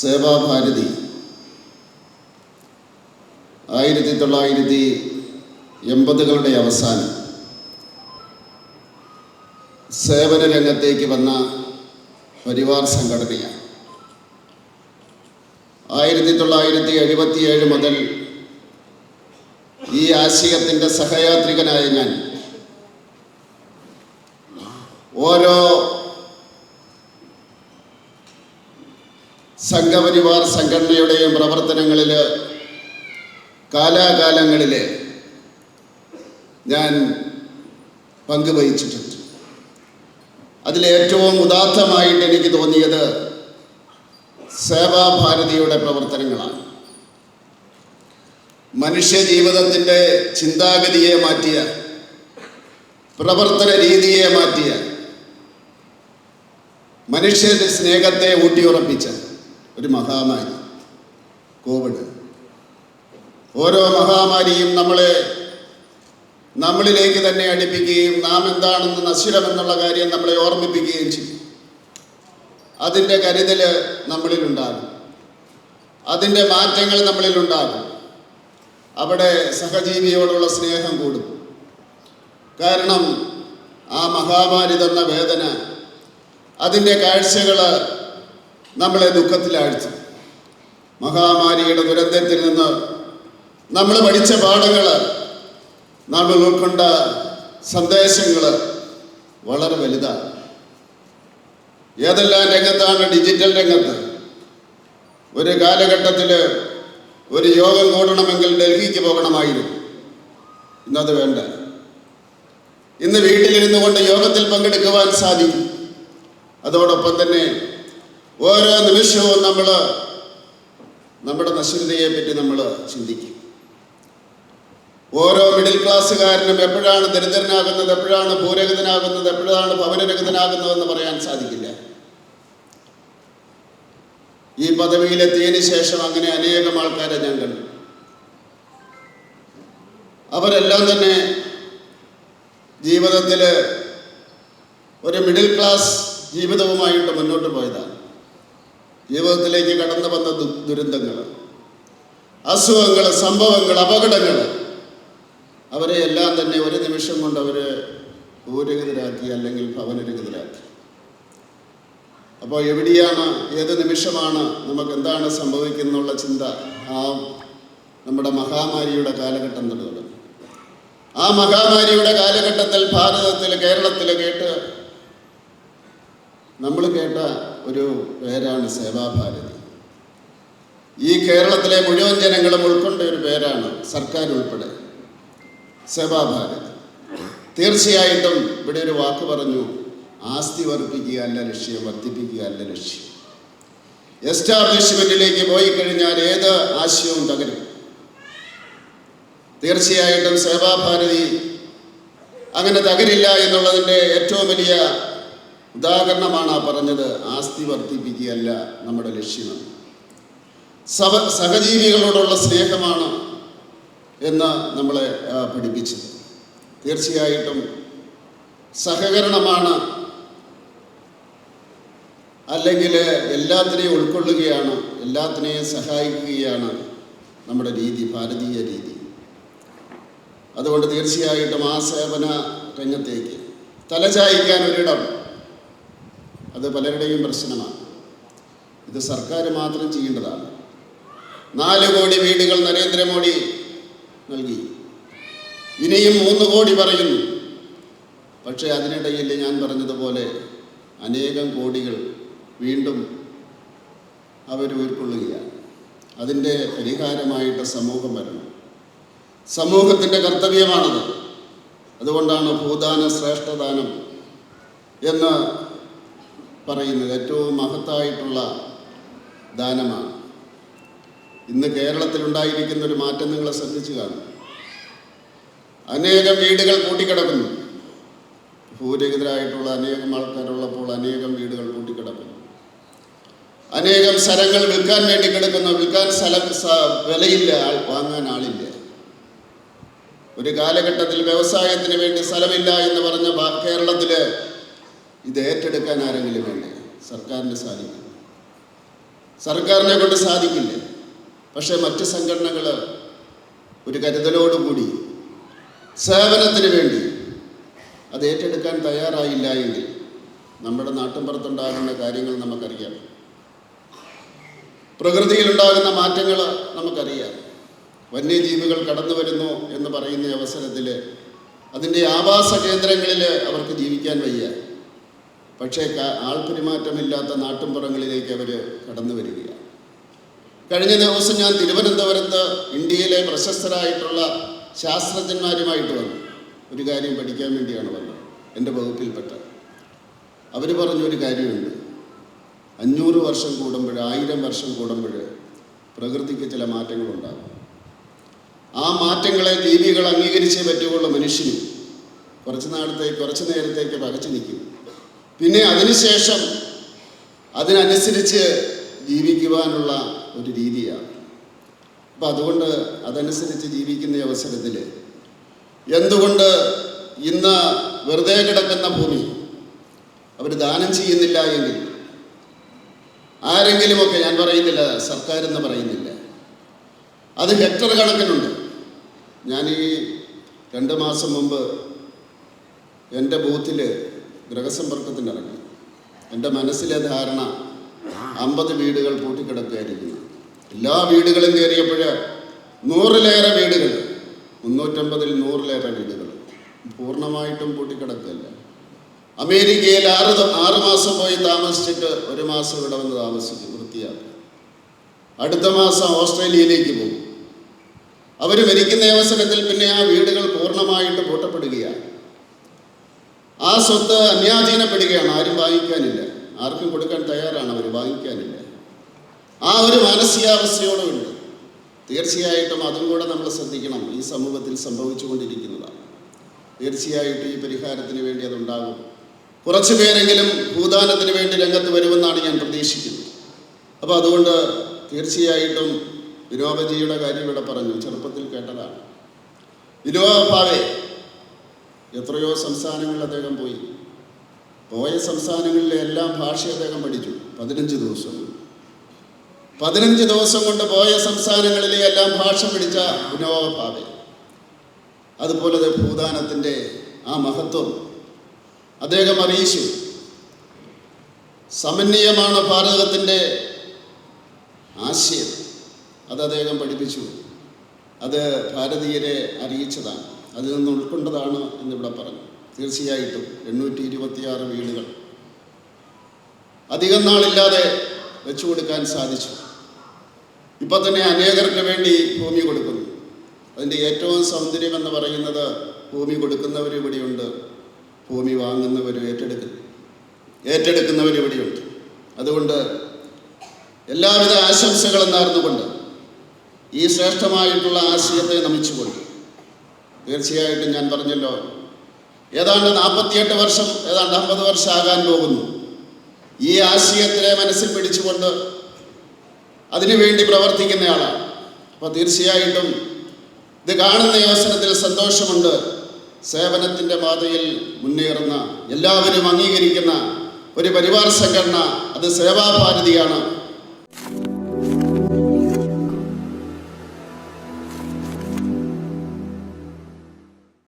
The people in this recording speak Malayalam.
സേവാഭാരതി ആയിരത്തി തൊള്ളായിരത്തി എൺപതുകളുടെ അവസാനം സേവന രംഗത്തേക്ക് വന്ന പരിവാർ സംഘടനയാണ്. ആയിരത്തി തൊള്ളായിരത്തി എഴുപത്തിയേഴ് മുതൽ ഈ ആശയത്തിന്റെ സഹയാത്രികനായ ഞാൻ ഓരോ സംഘപരിവാർ സംഘടനയുടെയും പ്രവർത്തനങ്ങളിൽ കാലാകാലങ്ങളിൽ ഞാൻ പങ്കുവഹിച്ചിട്ടുണ്ട്. അതിലേറ്റവും ഉദാത്തമായിട്ട് എനിക്ക് തോന്നിയത് സേവാഭാരതിയുടെ പ്രവർത്തനങ്ങളാണ്. മനുഷ്യ ജീവിതത്തിന്റെ ചിന്താഗതിയെ മാറ്റിയ പ്രവർത്തന രീതിയെ മാറ്റിയ മനുഷ്യന്റെ സ്നേഹത്തെ ഊട്ടിയുറപ്പിച്ച ഒരു മഹാമാരി കോവിഡ്. ഓരോ മഹാമാരിയും നമ്മളെ നമ്മളിലേക്ക് തന്നെ അടുപ്പിക്കുകയും നാം എന്താണെന്ന് നശ്വരമെന്നുള്ള കാര്യം നമ്മളെ ഓർമ്മിപ്പിക്കുകയും ചെയ്യും. അതിന്റെ കരുതൽ നമ്മളിലുണ്ടാകും. അതിന്റെ മാറ്റങ്ങൾ നമ്മളിലുണ്ടാകും. അവിടെ സഹജീവിയോടുള്ള സ്നേഹം കൂടും. കാരണം ആ മഹാമാരി തന്ന വേദന അതിന്റെ കാഴ്ചകൾ നമ്മളെ ദുഃഖത്തിലാഴ്ത്തി. മഹാമാരിയുടെ ദുരന്തത്തിൽ നിന്ന് നമ്മൾ പഠിച്ച പാഠങ്ങൾ നമ്മൾ ഉൾക്കൊണ്ട സന്ദേശങ്ങൾ വളരെ വലുതാണ്. ഏതെല്ലാം രംഗത്താണ് ഡിജിറ്റൽ രംഗത്ത്? ഒരു കാലഘട്ടത്തിൽ ഒരു യോഗം കൂടണമെങ്കിൽ ഡൽഹിക്ക് പോകണമായിരുന്നു. ഇന്നത് വേണ്ട. ഇന്ന് വീട്ടിലിരുന്നു കൊണ്ട് യോഗത്തിൽ പങ്കെടുക്കുവാൻ സാധിക്കും. അതോടൊപ്പം തന്നെ ഓരോ നിമിഷവും നമ്മൾ നമ്മുടെ നശ്വരതയെ പറ്റി നമ്മൾ ചിന്തിക്കും. ഓരോ മിഡിൽ ക്ലാസ്സുകാരനും എപ്പോഴാണ് ദരിദ്രനാകുന്നത് എപ്പോഴാണ് ഭൂരഹിതനാകുന്നത് എപ്പോഴാണ് ഭവനരഹിതനാകുന്നതെന്ന് പറയാൻ സാധിക്കില്ല. ഈ പദവിയിലെത്തിയതിനു ശേഷം അങ്ങനെ അനേകം ആൾക്കാരെ ഞാൻ കണ്ടു. അവരെല്ലാം തന്നെ ജീവിതത്തിൽ ഒരു മിഡിൽ ക്ലാസ് ജീവിതവുമായിട്ട് മുന്നോട്ട് പോയതാണ്. ജീവിതത്തിലേക്ക് കടന്നു വന്ന ദുരന്തങ്ങൾ അസുഖങ്ങൾ സംഭവങ്ങൾ അപകടങ്ങൾ അവരെ എല്ലാം തന്നെ ഒരു നിമിഷം കൊണ്ട് അവർ ഭൂരഹിതരാക്കി അല്ലെങ്കിൽ ഭവനരഹിതരാക്കി. അപ്പോൾ എവിടെയാണ് ഏത് നിമിഷമാണ് നമുക്ക് എന്താണ് സംഭവിക്കുന്നുള്ള ചിന്ത? ആ നമ്മുടെ മഹാമാരിയുടെ കാലഘട്ടം തുടങ്ങി. ആ മഹാമാരിയുടെ കാലഘട്ടത്തിൽ ഭാരതത്തിൽ കേരളത്തിൽ കേട്ട് നമ്മൾ കേട്ട ഒരു പേരാണ് സേവാഭാരതി. ഈ കേരളത്തിലെ മുഴുവൻ ജനങ്ങളും ഉൾക്കൊണ്ട ഒരു പേരാണ് സർക്കാർ ഉൾപ്പെടെ സേവാഭാരതി. തീർച്ചയായിട്ടും ഇവിടെ ഒരു വാക്ക് പറഞ്ഞു ആസ്തി വർദ്ധിപ്പിക്കുക അല്ല ലക്ഷ്യം വർദ്ധിപ്പിക്കുക അല്ല ലക്ഷ്യം. എസ്റ്റാബ്ലിഷ്മെന്റിലേക്ക് പോയി കഴിഞ്ഞാൽ ഏത് ആശയവും തകരും. തീർച്ചയായിട്ടും സേവാഭാരതി അങ്ങനെ തകരില്ല എന്നുള്ളതിന്റെ ഏറ്റവും വലിയ ഉദാഹരണമാണ് ആ പറഞ്ഞത് ആസ്തി വർദ്ധിപ്പിക്കുകയല്ല നമ്മുടെ ലക്ഷ്യമെന്ന് സവ സഹജീവികളോടുള്ള സ്നേഹമാണ് എന്ന് നമ്മളെ പഠിപ്പിച്ചത്. തീർച്ചയായിട്ടും സഹകരണമാണ് അല്ലെങ്കിൽ എല്ലാത്തിനെയും ഉൾക്കൊള്ളുകയാണ് എല്ലാത്തിനെയും സഹായിക്കുകയാണ് നമ്മുടെ രീതി ഭാരതീയ രീതി. അതുകൊണ്ട് തീർച്ചയായിട്ടും ആ സേവന രംഗത്തേക്ക് തലചായ്ക്കാൻ ഒരിടം അത് പലരുടെയും പ്രശ്നമാണ്. ഇത് സർക്കാർ മാത്രം ചെയ്യേണ്ടതാണ്. നാല് കോടി വീടുകൾ നരേന്ദ്രമോദി നൽകി. ഇനിയും മൂന്ന് കോടി പറയുന്നു. പക്ഷേ അതിനിടയിൽ ഞാൻ പറഞ്ഞതുപോലെ അനേകം കോടികൾ വീണ്ടും അവർ ഉൾക്കൊള്ളുകയാണ്. അതിന്റെ പരിഹാരമായിട്ട് സമൂഹം വരണം. സമൂഹത്തിന്റെ കർത്തവ്യമാണത്. അതുകൊണ്ടാണ് ഭൂദാന ശ്രേഷ്ഠദാനം എന്ന് പറയുന്നത് ഏറ്റവും മഹത്തായിട്ടുള്ള ദാനമാണ്. ഇന്ന് കേരളത്തിലുണ്ടായിരിക്കുന്ന ഒരു മാറ്റം നിങ്ങൾ ശ്രദ്ധിച്ചു കാണും. അനേകം വീടുകൾ കൂട്ടിക്കിടക്കുന്നു ഭൂരഹിതരായിട്ടുള്ള അനേകം ആൾക്കാരുള്ളപ്പോൾ അനേകം വീടുകൾ കൂട്ടിക്കിടക്കുന്നു അനേകം സ്ഥലങ്ങൾ വിൽക്കാൻ വേണ്ടി കിടക്കുന്നു. വിൽക്കാൻ സ്ഥലം വിലയില്ല. ആൾ വാങ്ങാൻ ആളില്ല. ഒരു കാലഘട്ടത്തിൽ വ്യവസായത്തിന് വേണ്ടി സ്ഥലമില്ല എന്ന് പറഞ്ഞ കേരളത്തിൽ ഇത് ഏറ്റെടുക്കാൻ ആരെങ്കിലും വേണ്ടേ? സർക്കാരിന് സാധിക്കും. സർക്കാരിനെ കൊണ്ട് സാധിക്കില്ല. പക്ഷേ മറ്റ് സംഘടനകൾ ഒരു കരുതലോടുകൂടി സേവനത്തിന് വേണ്ടി അത് ഏറ്റെടുക്കാൻ തയ്യാറായില്ല എങ്കിൽ നമ്മുടെ നാട്ടിൻപുറത്തുണ്ടാകുന്ന കാര്യങ്ങൾ നമുക്കറിയാം. പ്രകൃതിയിലുണ്ടാകുന്ന മാറ്റങ്ങൾ നമുക്കറിയാം. വന്യജീവികൾ കടന്നു വരുന്നു എന്ന് പറയുന്ന അവസരത്തിൽ അതിന്റെ ആവാസ കേന്ദ്രങ്ങളിൽ അവർക്ക് ജീവിക്കാൻ വയ്യ. പക്ഷേ ആൾപെരുമാറ്റമില്ലാത്ത നാട്ടിൻപുറങ്ങളിലേക്ക് അവർ കടന്നു വരികയാണ്. കഴിഞ്ഞ ദിവസം ഞാൻ തിരുവനന്തപുരത്ത് ഇന്ത്യയിലെ പ്രശസ്തരായിട്ടുള്ള ശാസ്ത്രജ്ഞന്മാരുമായിട്ട് വന്നു. ഒരു കാര്യം പഠിക്കാൻ വേണ്ടിയാണ് വന്നത്. എന്റെ വകുപ്പിൽപ്പെട്ട. അവർ പറഞ്ഞൊരു കാര്യമുണ്ട്. അഞ്ഞൂറ് വർഷം കൂടുമ്പോൾ ആയിരം വർഷം കൂടുമ്പോൾ പ്രകൃതിക്ക് ചില മാറ്റങ്ങളുണ്ടാകും. ആ മാറ്റങ്ങളെ ജീവികൾ അംഗീകരിച്ചേ പറ്റുകയുള്ളൂ മനുഷ്യനും. കുറച്ച് നാളത്തേക്ക് കുറച്ച് നേരത്തേക്ക് പകച്ചു നിൽക്കും. പിന്നെ അതിനുശേഷം അതിനനുസരിച്ച് ജീവിക്കുവാനുള്ള ഒരു രീതിയാണ്. അപ്പം അതുകൊണ്ട് അതനുസരിച്ച് ജീവിക്കുന്ന അവസരത്തിൽ എന്തുകൊണ്ട് ഇന്ന് വെറുതെ കിടക്കുന്ന ഭൂമി അവർ ദാനം ചെയ്യുന്നില്ല എങ്കിൽ ആരെങ്കിലുമൊക്കെ ഞാൻ പറയുന്നില്ല സർക്കാർ എന്ന് പറയുന്നില്ല. അത് ഹെക്ടർ കണക്കിനുണ്ട് ഞാൻ ഈ രണ്ട് മാസം മുമ്പ് എന്റെ ബൂത്തിൽ ഗൃഹസമ്പർക്കത്തിന് ഇറങ്ങി എന്റെ മനസ്സിലെ ധാരണ അമ്പത് വീടുകൾ പൂട്ടിക്കിടക്കുകയായിരിക്കുന്നു. എല്ലാ വീടുകളും കയറിയപ്പോൾ നൂറിലേറെ വീടുകൾ മുന്നൂറ്റമ്പതിൽ നൂറിലേറെ വീടുകൾ പൂർണമായിട്ടും പൂട്ടിക്കിടക്കുകയല്ല? അമേരിക്കയിൽ ആറ് ആറ് മാസം പോയി താമസിച്ചിട്ട് ഒരു മാസം ഇവിടെ വന്ന് താമസിക്കും വൃത്തിയാക്കും. അടുത്ത മാസം ഓസ്ട്രേലിയയിലേക്ക് പോകും. അവർ മരിക്കുന്ന അവസരത്തിൽ പിന്നെ ആ വീടുകൾ പൂർണമായിട്ട് പൂട്ടപ്പെടുകയാണ്. ആ സ്വത്ത് അന്യാധീനപ്പെടുകയാണ് ആരും വാങ്ങിക്കാനില്ല. ആർക്കും കൊടുക്കാൻ തയ്യാറാണ് അവർ വാങ്ങിക്കാനില്ല. ആ ഒരു മാനസികാവസ്ഥയോടുണ്ട് തീർച്ചയായിട്ടും അതും കൂടെ നമ്മൾ ശ്രദ്ധിക്കണം ഈ സമൂഹത്തിൽ സംഭവിച്ചുകൊണ്ടിരിക്കുന്നതാണ്. തീർച്ചയായിട്ടും ഈ പരിഹാരത്തിന് വേണ്ടി അതുണ്ടാകും. കുറച്ചു പേരെങ്കിലും ഭൂദാനത്തിന് വേണ്ടി രംഗത്ത് വരുമെന്നാണ് ഞാൻ പ്രതീക്ഷിക്കുന്നത്. അപ്പോൾ അതുകൊണ്ട് തീർച്ചയായിട്ടും വിനോബജിയുടെ കാര്യം ഇവിടെ പറഞ്ഞു ചെറുപ്പത്തിൽ കേട്ടതാണ്. വിനോബ ഭാവേ എത്രയോ സംസ്ഥാനങ്ങളിൽ അദ്ദേഹം പോയി. പോയ സംസ്ഥാനങ്ങളിലെ എല്ലാം ഭാഷ അദ്ദേഹം പഠിച്ചു. പതിനഞ്ച് ദിവസം. പതിനഞ്ച് ദിവസം കൊണ്ട് പോയ സംസ്ഥാനങ്ങളിലെ എല്ലാം ഭാഷ പഠിച്ച വിനോബ അതുപോലെ ഭൂദാനത്തിന്റെ ആ മഹത്വം അദ്ദേഹം അറിയിച്ചു. സമന്വയമാണ് ഭാരതത്തിന്റെ ആശയം. അത് അദ്ദേഹം പഠിപ്പിച്ചു. അത് ഭാരതീയരെ അറിയിച്ചതാണ്. അതിൽ നിന്ന് ഉൾക്കൊണ്ടതാണ് എന്നിവിടെ പറഞ്ഞു. തീർച്ചയായിട്ടും എണ്ണൂറ്റി ഇരുപത്തിയാറ് വീടുകൾ അധികം നാളില്ലാതെ വെച്ചു കൊടുക്കാൻ സാധിച്ചു. ഇപ്പം തന്നെ അനേകർക്ക് വേണ്ടി ഭൂമി കൊടുക്കുന്നു. അതിന്റെ ഏറ്റവും സൗന്ദര്യം എന്ന് പറയുന്നത് ഭൂമി കൊടുക്കുന്നവർ ഇവിടെയുണ്ട് ഭൂമി വാങ്ങുന്നവർ ഏറ്റെടുക്കുന്നു ഏറ്റെടുക്കുന്നവർ ഇവിടെയുണ്ട്. അതുകൊണ്ട് എല്ലാവിധ ആശംസകളും നേർന്നുകൊണ്ട് ഈ ശ്രേഷ്ഠമായിട്ടുള്ള ആശയത്തെ നമിച്ചുകൊണ്ട് തീർച്ചയായിട്ടും ഞാൻ പറഞ്ഞല്ലോ. ഏതാണ്ട് നാൽപ്പത്തിയെട്ട് വർഷം ഏതാണ്ട് അമ്പത് വർഷം ആകാൻ പോകുന്നു. ഈ ആശയത്തിനെ മനസ്സിൽ പിടിച്ചുകൊണ്ട് അതിനുവേണ്ടി പ്രവർത്തിക്കുന്നയാളാണ്. അപ്പോൾ തീർച്ചയായിട്ടും ഇത് കാണുന്ന യോസനത്തിൽ സന്തോഷമുണ്ട്. സേവനത്തിന്റെ പാതയിൽ മുന്നേറുന്ന എല്ലാവരും അംഗീകരിക്കുന്ന ഒരു പരിവാർ സംഘടന അത് സേവാഭാരതിയാണ്.